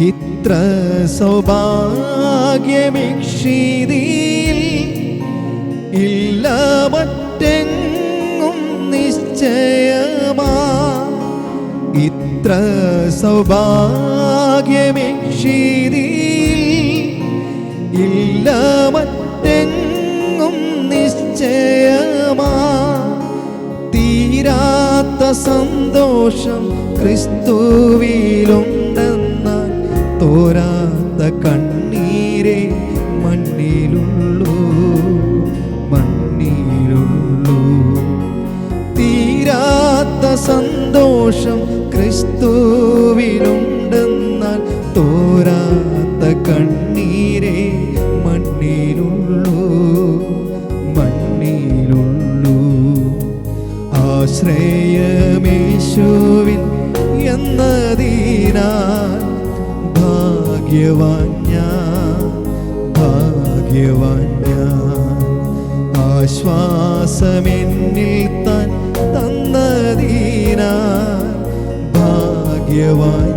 ഇത്ര സൗഭാഗ്യമിക്ഷിതിയിൽ ഇല്ല മറ്റെങ്ങും നിശ്ചയമാ. ഇത്ര സൗഭാഗ്യമിക്ഷിതിയിൽ ഇല്ല മറ്റെങ്ങും നിശ്ചയമാ. തീരാത്ത സന്തോഷം ക്രിസ്തുവിലുണ്ടെന്നാൽ മണ്ണിലുള്ളൂ മണ്ണിലുള്ളൂ. തീരാത്ത സന്തോഷം ക്രിസ്തുവിലുണ്ടെന്നാൽ തോരാത്ത കണ്ണീരേ മണ്ണിലുള്ളൂ മണ്ണിലുള്ളൂ. ആശ്രയമേശുവിൻ എന്നതിനാൽ ഭാഗ്യവാൻ ഭാഗ്യവാൻ ഞാൻ ആശ്വാസമെന്നിൽ താൻ തന്നതിനാൽ ഭാഗ്യവാൻ